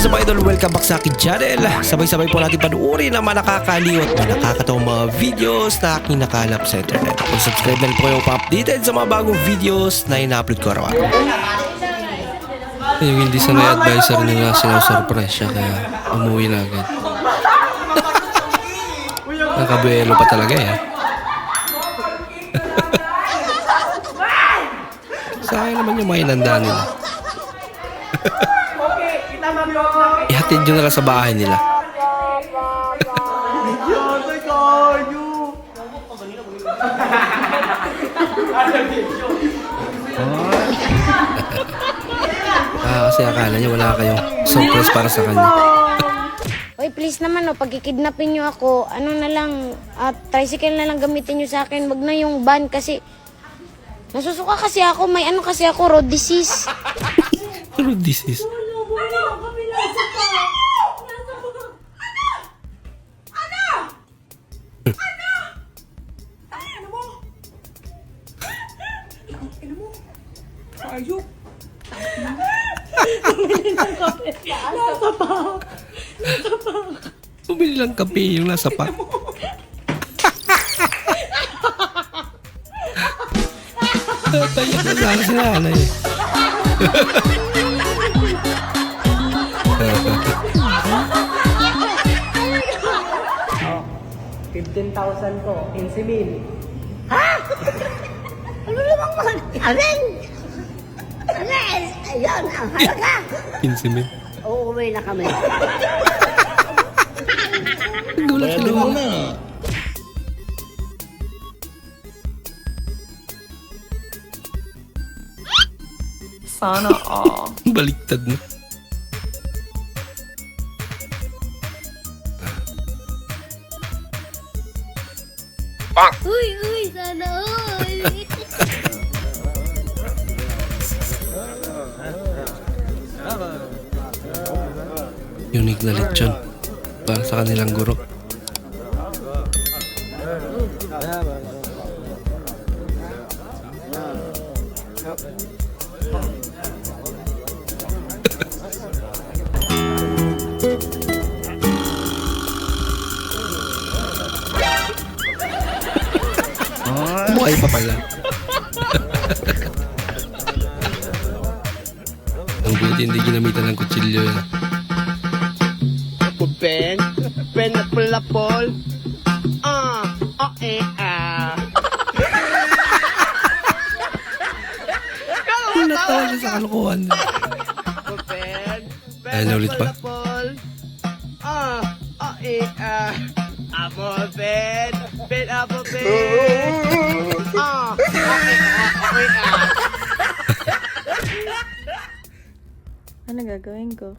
is up idol? Welcome back sa akin channel. Sabay-sabay po natin panuorin ang mga nakakaliw at mga nakakatawang mga videos na aking nakalap sa internet. Kung subscribe na rin po kayo pa-updated sa mga bagong videos na ina-upload ko araw-araw. Yung hindi sanay advisor nila sinasurprise siya kaya umuwi na agad. Nakabuelo pa talaga eh. Sayang naman yung mga inanda nila. Ihatid nyo na lang sa bahay nila. Ah, kasi akala niya wala kayong surprise para sa kanya. Hoy, please naman, oh, pag kidnapin nyo ako, ano na lang, at tricycle na lang gamitin nyo sa akin. Wag na yung van kasi, nasusuka kasi ako, may ano kasi ako, road disease. Ano this Bumili lang kape yung nasa pa. Tayo na sana si nanay. eh. 15,000 ko, 15 mil. Ano namang mga amin? Ayun, ang halaga. 15 mil. Uuwi na kami. Gulat sila mga. Sana all. Baliktad na. Uy, uy, sana all. Unique na lechon. Para sa kanilang guro. Buhay pa pala. hindi ginamitan ng kutsilyo yan. pen, pen na pulapol. Ah, ah, eh, ah. Natawa siya sa kalokohan. Pen, pen Ayan na ulit pa? pulapol. Ah, ah, eh, ah. Apple pen, pen, apple pen. Ah, ah, eh, ah, ah, eh, ah. Ano gagawin ko?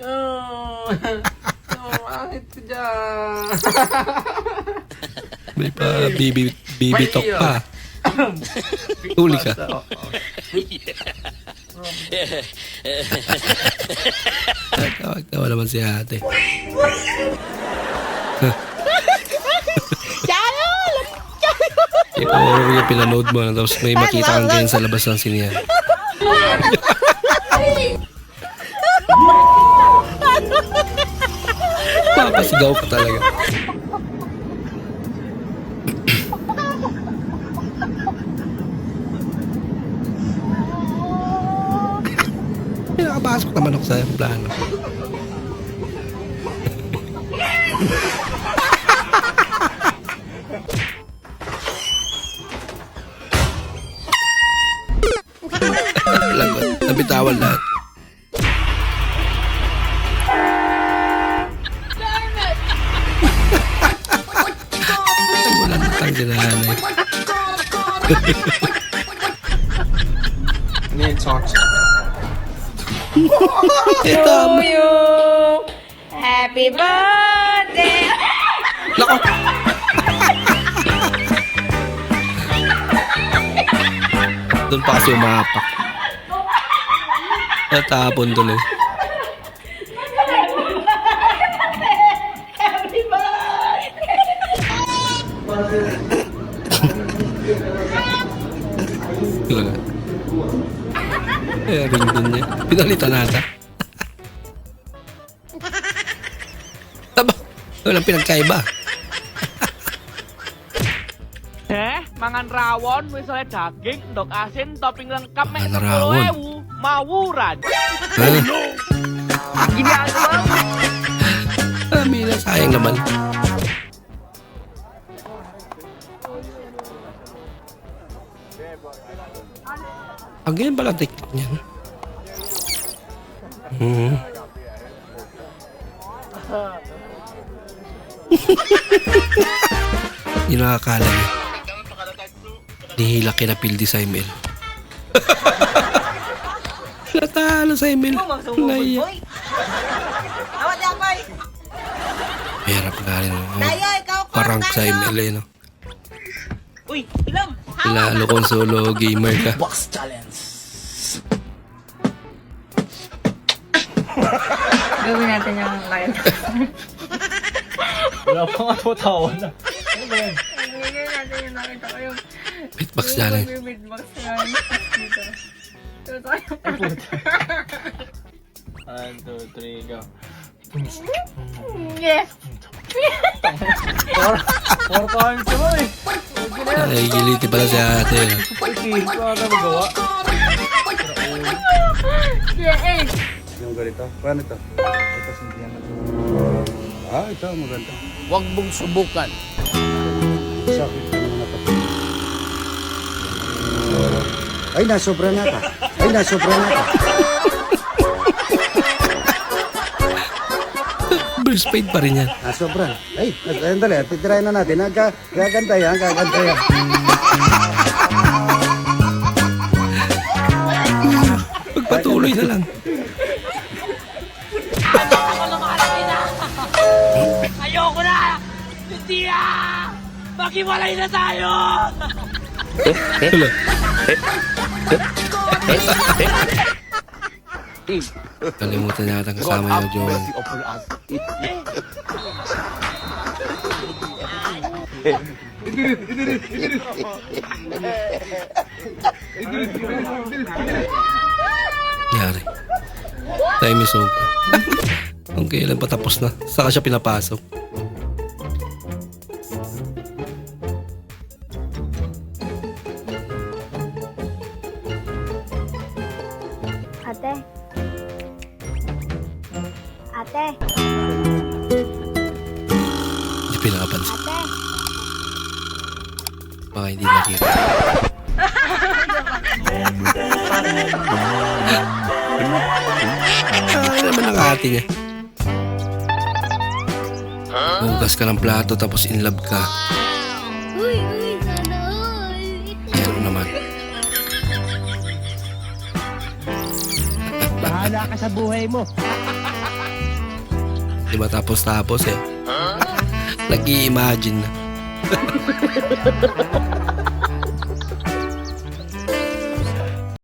Oh, oh, angit ko dyan. May pa bibi, bibi talk pa. Huli ka. Tawag tawa naman si ate. Ikaw yung pinanood mo na tapos may makita kang ganyan sa labas ng sinihan. Papasigaw ka talaga. Nakapasok naman ako sa plano. Lagot. Nabitawan lahat. Wala na tayong sinahanay. Ito. Happy birthday! Lako. Doon pa kasi umapak. Natapon tuloy. Talaga. Eh, ring din niya. Pinalitan nata. Aba, walang pinagkaiba. Eh, mangan rawon, misalnya daging, dok asin, topping lengkap, mek Mangan rawon. 10.000, mawuran. Aja bang. Ah, Mila, sayang naman. Ang ganyan pala ang technique niya. no? Hmm. Yung nakakala niya. Nihila kina Pildi sa email. Natalo sa email. Naiya. Awat yan, boy. Hirap nga rin. oh. Tayo, ikaw ko. Parang sa email eh, no? Uy, ilam. Lalo kung solo gamer ka. Gawin natin yung kaya. Wala pa nga po tawa na. Gawin natin yung nakita ko yung Beatbox challenge. beatbox tayo. One, two, three, go. Yes! Four times naman eh. Ay, giliti pala si ate. no? Sige, wala ka magawa. Yeah, eh! Yung ganito. Paano ito? Ito, sintihan na ito. Ah, ito, maganda. Huwag mong subukan. Sakit ka naman ito. Ay, nasobra na ka. Ay, nasobra na. Bruce Spade pa rin yan. Nasobra. Ay, ay, dali. Titirayan na natin. ha? Ga- Gaganda yan, gaganda yan. Magpatuloy na lang. Ayoko na! Hindi ah! Maghiwalay na tayo! Wala. Kalimutan yata kasama yung Joel. Yari. Time is over. Ang kailan patapos na. Saka siya pinapasok. Ate. Ate. Hindi pinakapansin. Ate. Baka hindi nakita. Ah, naman ang ate niya. Hugas ka ng plato tapos in love ka. Bahala ka sa buhay mo. Di ba tapos-tapos eh. Nag-i-imagine na.